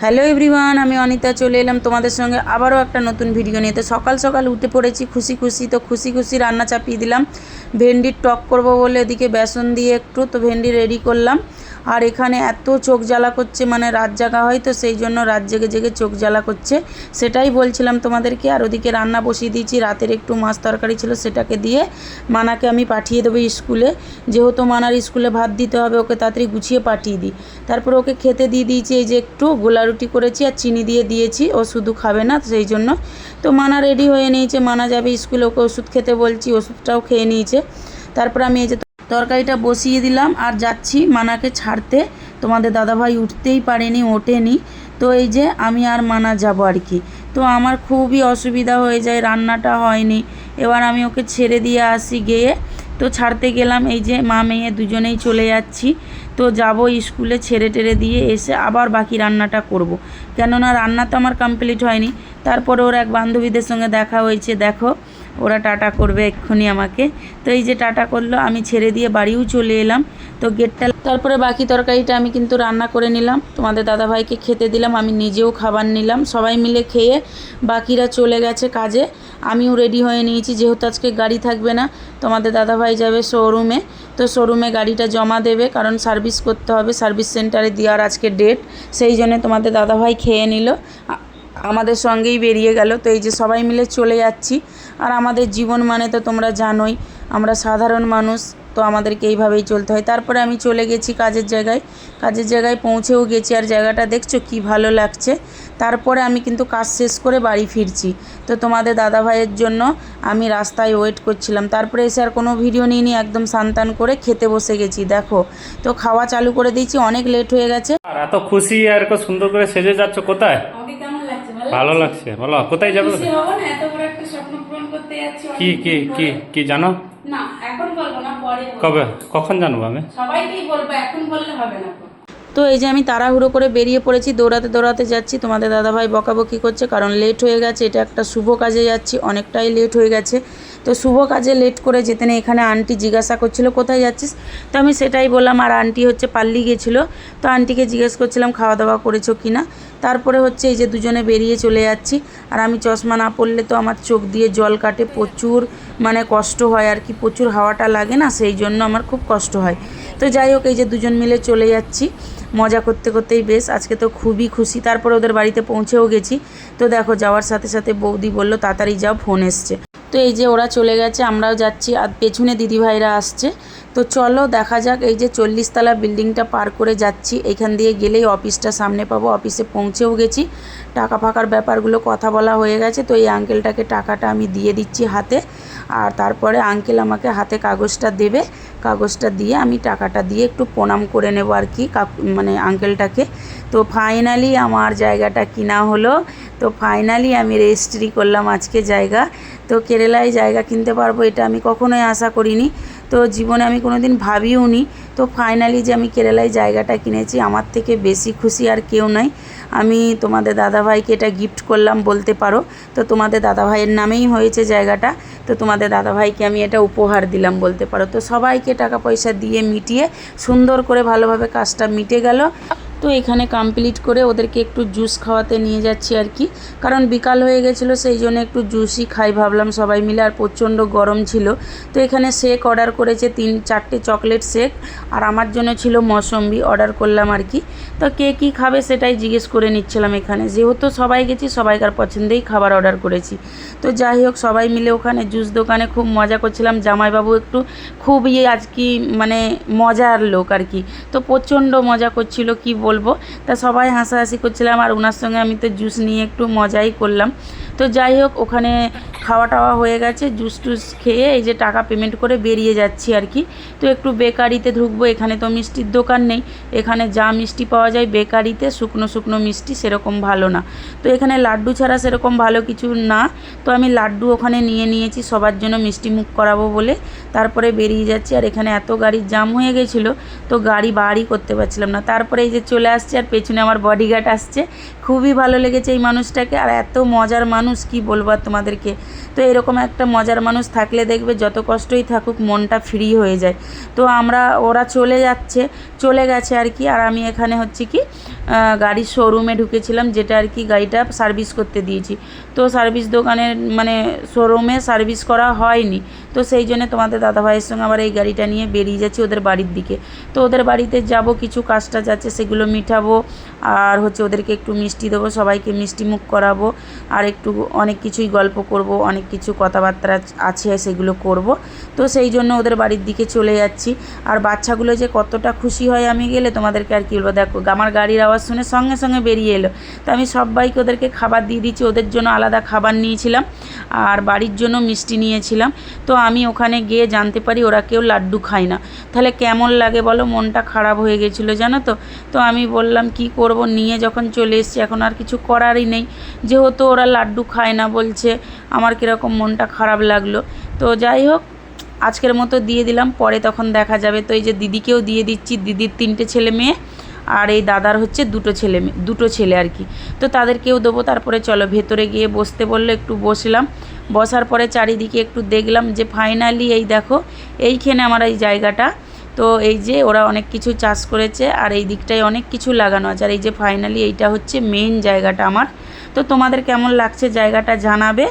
Hello everyone আমি অনিতা চলে এলাম তোমাদের সঙ্গে আবারও একটা নতুন ভিডিও নিয়ে। তো সকাল সকাল উঠে পড়েছি, খুশি খুশি, তো খুশি খুশি রান্না চাপিয়ে দিলাম। ভেন্ডির টক করব বলে এদিকে বেসন দিয়ে একটু, তো ভেন্ডি রেডি করলাম। আর এখানে এত চোখ জ্বালা করছে মানে রাত জাগা হয় তো সেই জন্য রাত জেগে জেগে চোখ জ্বালা করছে। সেটাই বলছিলাম তোমাদেরকে, আর ওদিকে রান্না বসিয়ে দিয়েছি, রাতের একটু মাছ তরকারি ছিল সেটাকে দিয়ে মানাকে আমি পাঠিয়ে দেবো স্কুলে। যেহেতু মানার স্কুলে ভাত দিতে হবে, ওকে তাড়াতাড়ি গুছিয়ে পাঠিয়ে দিই। তারপর ওকে খেতে দিয়ে দিয়েছি, এই যে একটু গোলা রুটি করেছি আর চিনি দিয়ে দিয়েছি, ও শুধু খাবে না সেই জন্য। তো মানা রেডি হয়ে নিয়েছে, মানা যাবে স্কুলে, ওকে ওষুধ খেতে বলছি, ওষুধটাও খেয়ে নিয়েছে। তারপর আমি এই যে তরকারিটা বসিয়ে দিলাম আর যাচ্ছি মানাকে ছাড়তে। তোমাদের দাদাভাই উঠতেই পারেনি, ওঠেনি। তো এই যে আমি আর মানা যাব আর কি। তো আমার খুবই অসুবিধা হয়ে যায়, রান্নাটা হয়নি। এবার আমি ওকে ছেড়ে দিয়ে আসি গিয়ে। তো ছাড়তে গেলাম, এই যে মা মেয়ে দুজনেই চলে যাচ্ছি। তো যাব স্কুলে ছেড়ে টেড়ে দিয়ে এসে আবার বাকি রান্নাটা করব। কেননা রান্না তো আমার কমপ্লিট হয়নি। তারপরে ওর এক বান্ধবীদের সঙ্গে দেখা হয়েছে, দেখো। ওরা টাটা করবে এক্ষুনি আমাকে। তো এই যে টাটা করল, আমি ছেড়ে দিয়ে বাড়িও চলে এলাম। তো গেটটা তারপরে বাকি তরকারিটা আমি কিন্তু রান্না করে নিলাম। তোমাদের দাদাভাইকে খেতে দিলাম, আমি নিজেও খাবার নিলাম। সবাই মিলে খেয়ে বাকিরা চলে গেছে কাজে। আমিও রেডি হয়ে নিয়েছি, যেহেতু আজকে গাড়ি থাকবে না। তোমাদের দাদাভাই যাবে শোরুমে। তো শোরুমে গাড়িটা জমা দেবে, কারণ সার্ভিস করতে হবে। সার্ভিস সেন্টারে দেওয়ার আজকে ডেট, সেই জন্য তোমাদের দাদাভাই খেয়ে নিল। আমাদের সঙ্গেই বেরিয়ে গেল। তো এই যে সবাই মিলে চলে যাচ্ছি। আর আমাদের জীবন মানে তো তোমরা জানোই আমরা সাধারণ মানুষ তো আমাদেরকে এইভাবেই চলতে হয়। তারপরে আমি চলে গেছি কাজের জায়গায় কাজের জায়গায় পৌঁছেও গেছি আর জায়গাটা দেখছ কি ভালো লাগছে। তারপরে আমি কিন্তু কাজ শেষ করে বাড়ি ফিরছি। তো তোমাদের দাদা ভাইয়ের জন্য আমি রাস্তায় ওয়েট করছিলাম। তারপরে এসে আর কোনো ভিডিও নিইনি একদম সান্তান করে খেতে বসে গেছি দেখো। তো খাওয়া চালু করে দিয়েছি অনেক লেট হয়ে গেছে। আর এত খুশি আর সুন্দর করে সেজে যাচ্ছ কোথায়? ভালো লাগছে বলো কোথায় যাবে করতে যাচ্ছি কি কি কি কি জানো? না এখন বলব না পরে কবে? কখন জানব আমি? সবাইকেই বলব এখন বললে হবে না তো। তো এই যে আমি তাড়াহুড়ো করে বেরিয়ে পড়েছি দৌড়াতে দৌড়াতে যাচ্ছি। তোমাদের দাদাভাই বকাবকি করছে কারণ লেট হয়ে গেছে। এটা একটা শুভ কাজে যাচ্ছি অনেকটাই লেট হয়ে গেছে। তো শুভ কাজে লেট করে যেতে নেই এখানে আন্টি জিজ্ঞাসা করছিল কোথায় যাচ্ছিস? তো আমি সেটাই বললাম আর আন্টি হচ্ছে পাল্লি গেছিল। তো আন্টিকে জিজ্ঞেস করছিলাম খাওয়া দাওয়া করেছ কি না তারপরে হচ্ছে এই যে দুজনে বেরিয়ে চলে যাচ্ছি। আর আমি চশমা না পরলে তো আমার চোখ দিয়ে জল কাটে, প্রচুর মানে কষ্ট হয় আর কি, প্রচুর হাওয়াটা লাগে না, সেই জন্য আমার খুব কষ্ট হয়। তো যাই হোক, এই যে দুজন মিলে চলে যাচ্ছি। মজা করতে করতেই বেশ, আজকে তো খুবই খুশি। তারপরে ওদের বাড়িতে পৌঁছেও গেছি। তো দেখো, যাওয়ার সাথে সাথে বৌদি বলল, তাড়াতাড়ি যাও, ফোন এসছে। তো এই যে ওরা চলে গেছে, আমরাও যাচ্ছি। আর পেছনে দিদিভাইরা আসছে। তো চলো দেখা যাক, এই যে চল্লিশতলা বিল্ডিংটা পার করে যাচ্ছি। এখান দিয়ে গেলেই অফিসটা সামনে পাবো, অফিসে পৌঁছেও গেছি। টাকা ফাঁকার ব্যাপারগুলো কথা বলা হয়ে গেছে, তো এই আঙ্কেলটাকে টাকাটা আমি দিয়ে দিচ্ছি হাতে। আর তারপরে আঙ্কেল আমাকে হাতে কাগজটা দেবে। কাগজটা দিয়ে আমি টাকাটা দিয়ে একটু প্রণাম করে নেব আর কি মানে আঙ্কেলটাকে তো ফাইনালি আমার জায়গাটা কিনা হলো। তো ফাইনালি আমি রেজিস্ট্রি করলাম আজকে জায়গা। তো কেরালায় জায়গা কিনতে পারব, এটা আমি কখনোই আশা করিনি। তো জীবনে আমি কোনো দিন ভাবিও নি। তো ফাইনালি যে আমি কেরালায় জায়গাটা কিনেছি, আমার থেকে বেশি খুশি আর কেউ নাই। আমি তোমাদের দাদাভাইকে এটা গিফট করলাম বলতে পারো। তো তোমাদের দাদাভাইয়ের নামেই হয়েছে জায়গাটা। তো তোমাদের দাদাভাইকে আমি এটা উপহার দিলাম বলতে পারো। তো সবাইকে টাকা পয়সা দিয়ে মিটিয়ে সুন্দর করে ভালোভাবে কাজটা মিটে গেল। তো এখানে কমপ্লিট করে ওদেরকে একটু জুস খাওয়াতে নিয়ে যাচ্ছি আর কি। কারণ বিকাল হয়ে গেছিল, সেই জন্য একটু জুসই খাই ভাবলাম সবাই মিলে, আর প্রচণ্ড গরম ছিল। তো এখানে শেক অর্ডার করেছে তিন, চারটে চকলেট শেক আর আমার জন্য ছিল মৌসম্বি অর্ডার করলাম আর কি। তো কে কী খাবে সেটাই জিজ্ঞেস করে নিচ্ছিলাম এখানে। যেহেতু সবাই গেছি, সবাইকার পছন্দেই খাবার অর্ডার করেছি। তো যাই হোক, সবাই মিলে ওখানে জুস দোকানে খুব মজা করছিলাম। জামাইবাবু একটু খুবই আজ মানে মজার লোক আর কি। তো প্রচণ্ড মজা করছিল, কি বলব। তা সবাই হাসাহাসি করছিলাম আর ওনার সঙ্গে আমি তো জুস নিয়ে একটু মজাই করলাম। তো যাই হোক, ওখানে খাওয়া টাওয়া হয়ে গেছে, জুস টুস খেয়ে এই যে টাকা পেমেন্ট করে বেরিয়ে যাচ্ছি আর কি। তো একটু বেকারিতে ঢুকবো, এখানে তো মিষ্টির দোকান নেই। এখানে যা মিষ্টি পাওয়া যায় বেকারিতে, শুকনো শুকনো মিষ্টি সেরকম ভালো না। তো এখানে লাড্ডু ছাড়া সেরকম ভালো কিছু না। তো আমি লাড্ডু ওখানে নিয়ে নিয়েছি, সবার জন্য মিষ্টি মুখ করাবো বলে। তারপরে বেরিয়ে যাচ্ছি আর এখানে এত গাড়ির জাম হয়ে গেছিল, তো গাড়ি বাড়ি করতে পারছিলাম না। তারপরে এই যে চলে চলে আসছে আর পেছনে আমার বডিগার্ড আসছে। খুবই ভালো লেগেছে এই মানুষটাকে আর এত মজার মানুষ, কি বলব তোমাদেরকে? তো এরকম একটা মজার মানুষ থাকলে দেখবে যত কষ্টই থাকুক মনটা ফ্রি হয়ে যায়। তো আমরা, ওরা চলে যাচ্ছে, চলে গেছে আর কি। আর আমি এখানে হচ্ছে কি গাড়ির শোরুমে ঢুকেছিলাম, যেটা আর কি গাড়িটা সার্ভিস করতে দিয়েছি। তো সার্ভিস দোকানের মানে শোরুমে সার্ভিস করা হয়নি। তো সেই জন্য তোমাদের দাদাভাইয়ের সঙ্গে আবার এই গাড়িটা নিয়ে বেরিয়ে যাচ্ছি ওদের বাড়ির দিকে। তো ওদের বাড়িতে যাব, কিছু কাজ টাজ আছে, সেগুলো মিটাবো আর হচ্ছে ওদেরকে একটু মিষ্টি দেবো, সবাইকে মিষ্টি মুখ করাবো, আর একটু অনেক কিছুই গল্প করব, অনেক কিছু কথাবার্তা আছে সেগুলো করব। তো সেই জন্য ওদের বাড়ির দিকে চলে যাচ্ছি। আর বাচ্চাগুলো যে কতটা খুশি হয় আমি গেলে তোমাদেরকে আর কি বলব? দেখো, আমার গাড়ির আওয়াজ শুনে সঙ্গে সঙ্গে বেরিয়ে এলো। তো আমি সবাইকে ওদেরকে খাবার দিয়ে দিচ্ছি, ওদের জন্য আলাদা খাবার নিয়েছিলাম, আর বাড়ির জন্য মিষ্টি নিয়েছিলাম। তো আমি ওখানে গিয়ে জানতে পারি ওরা কেউ লাড্ডু খায় না। তাহলে কেমন লাগে বলো? মনটা খারাপ হয়ে গেছিল, জানো তো? তো আমি বললাম, কি করব? নিয়ে যখন চলে এসেছি, এখন আর কিছু করারই নেই। যেহেতু ওরা লাড্ডু খায় না বলছে, আমার কীরকম মনটা খারাপ লাগল। তো যাই হোক, আজকের মতো দিয়ে দিলাম, পরে তখন দেখা যাবে। তো এই যে দিদিকেও দিয়ে দিচ্ছি, দিদির তিনটে ছেলে মেয়ে আর এই দাদার হচ্ছে দুটো ছেলে মেয়ে, দুটো ছেলে আর কি। তো তাদেরকেও দেবো, তারপরে চলো ভেতরে গিয়ে বসতে বলল, একটু বসলাম। বসার পরে চারিদিকে একটু দেখলাম যে, ফাইনালি এই দেখো, এইখানে আমার এই জায়গাটা। তো এই যে ওরা অনেক কিছু চাষ করেছে আর এই দিকটায় অনেক কিছু লাগানো আছে। আর এই যে ফাইনালি এইটা হচ্ছে মেন জায়গাটা আমার। তো তোমাদের কেমন লাগছে জায়গাটা জানাবে।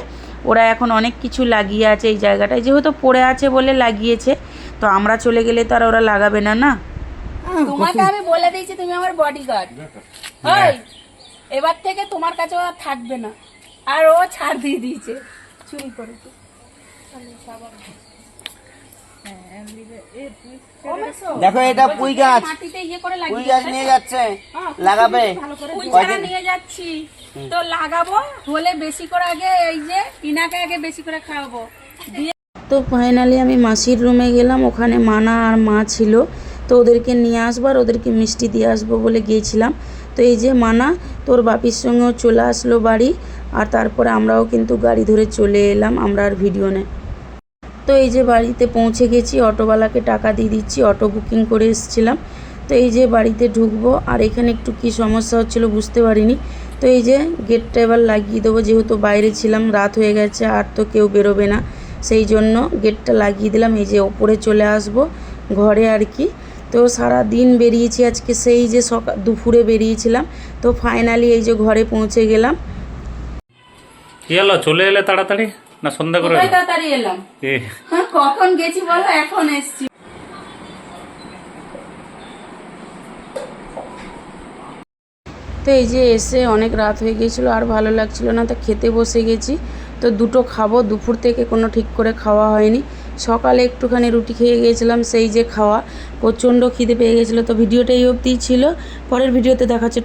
ওরা এখন অনেক কিছু লাগিয়ে আছে এই জায়গাটায়। যেহেতু পড়ে আছে বলে লাগিয়েছে, তো আমরা চলে গেলে তো আর ওরা লাগাবে না না? তোমাকে আমি বলে দিয়েছি তুমি আমার বডিগার্ড ওই এবার থেকে তোমার কাছে আর থাকবে না। আর ও ছাড় দিয়ে দিয়েছে। চুরি করেছে দেখো। এটা পুঁই গাছ। মাটিতে ইয়ে পুঁই গাছ নিয়ে যাচ্ছে। লাগাবে। নিয়ে যাচ্ছি। তো লাগাবো হলে বেশি করে আগে এই যে পিনাকে আগে বেশি করে খাওয়াবো। তো ফাইনালি আমি মাসির রুমে গেলাম ওখানে মানা আর মা ছিল। তো ওদেরকে নিয়ে আসবার ওদেরকে মিষ্টি দিয়ে আসব বলে গিয়েছিলাম। তো এই যে মানা তোর বাপির সঙ্গেও চলে আসলো বাড়ি। আর তারপরে আমরাও কিন্তু গাড়ি ধরে চলে এলাম আমরা আর ভিডিও নেই তো এই যে বাড়িতে পৌঁছে গেছি, অটোওয়ালাকে টাকা দিয়ে দিচ্ছি, অটো বুকিং করে এসেছিলাম। তো এই যে বাড়িতে ঢুকবো, আর এখানে একটু কি সমস্যা হচ্ছিল বুঝতে পারিনি। তো এই যে গেটটা এবার লাগিয়ে দেবো, যেহেতু বাইরে ছিলাম, রাত হয়ে গেছে, আর তো কেউ বেরোবে না। সেই জন্য গেটটা লাগিয়ে দিলাম, এই যে ওপরে চলে আসব ঘরে আর কি। তো সারা দিন বেরিয়েছি, আজকে সেই যে সকাল দুপুরে বেরিয়েছিলাম। তো ফাইনালি এই যে ঘরে পৌঁছে গেলাম। কি হলো? চলে এলে তাড়াতাড়ি? না সন্ধ্যা করে তাড়াতাড়ি এলাম? হ্যাঁ, কখন গেছি বলো এখন এসছি। তো এই যে এসে অনেক রাত হয়ে গিয়েছিল আর ভালো লাগছিল না তো খেতে বসে গেছি। তো দুটো খাব দুপুর থেকে কোনো ঠিক করে খাওয়া হয়নি। সকালে একটুখানি রুটি খেয়ে গিয়েছিলাম সেই যে খাওয়া। প্রচণ্ড খিদে পেয়ে গেছিল তো ভিডিওটা এই অবধিই ছিল। পরের ভিডিওতে দেখাচ্ছে